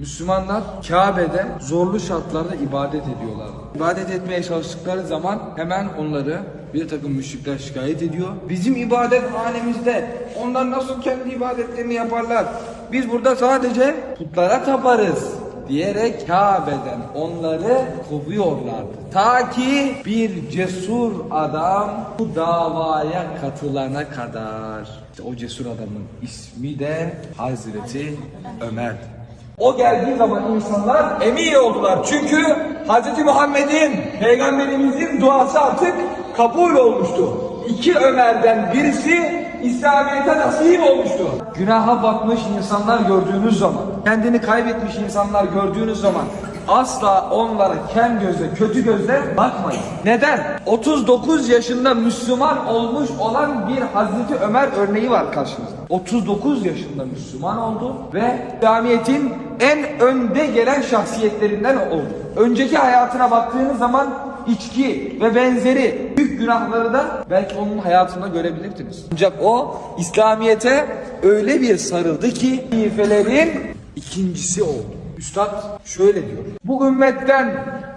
Müslümanlar Kabe'de zorlu şartlarda ibadet ediyorlar. İbadet etmeye çalıştıkları zaman hemen onları bir takım müşrikler şikayet ediyor. Bizim ibadet hanemizde onlar nasıl kendi ibadetlerini yaparlar? Biz burada sadece putlara taparız diyerek Kabe'den onları kovuyorlardı. Ta ki bir cesur adam bu davaya katılana kadar. İşte o cesur adamın ismi de Hazreti Ömer. O geldiği zaman insanlar emin oldular. Çünkü Hz. Muhammed'in, Peygamberimizin duası artık kabul olmuştu. İki Ömer'den birisi İslamiyet'e nasip olmuştu. Günaha batmış insanlar gördüğünüz zaman, kendini kaybetmiş insanlar gördüğünüz zaman asla onlara ken gözle, kötü gözle bakmayın. Neden? 39 yaşında Müslüman olmuş olan bir Hazreti Ömer örneği var karşınızda. 39 yaşında Müslüman oldu ve İslamiyet'in en önde gelen şahsiyetlerinden oldu. Önceki hayatına baktığınız zaman içki ve benzeri büyük günahları da belki onun hayatında görebilirdiniz. Ancak o İslamiyet'e öyle bir sarıldı ki halifelerin ikincisi oldu. Üstad şöyle diyor. Bu ümmetten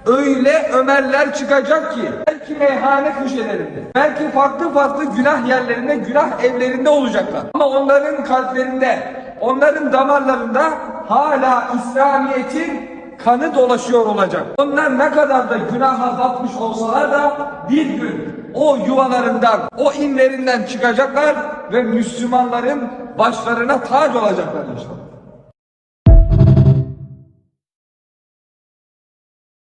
öyle Ömerler çıkacak ki belki meyhane köşelerinde, belki farklı farklı günah yerlerinde, günah evlerinde olacaklar. Ama onların kalplerinde, onların damarlarında hala İslamiyet'in kanı dolaşıyor olacak. Onlar ne kadar da günaha batmış olsalar da bir gün o yuvalarından, o inlerinden çıkacaklar ve Müslümanların başlarına tac olacaklar inşallah.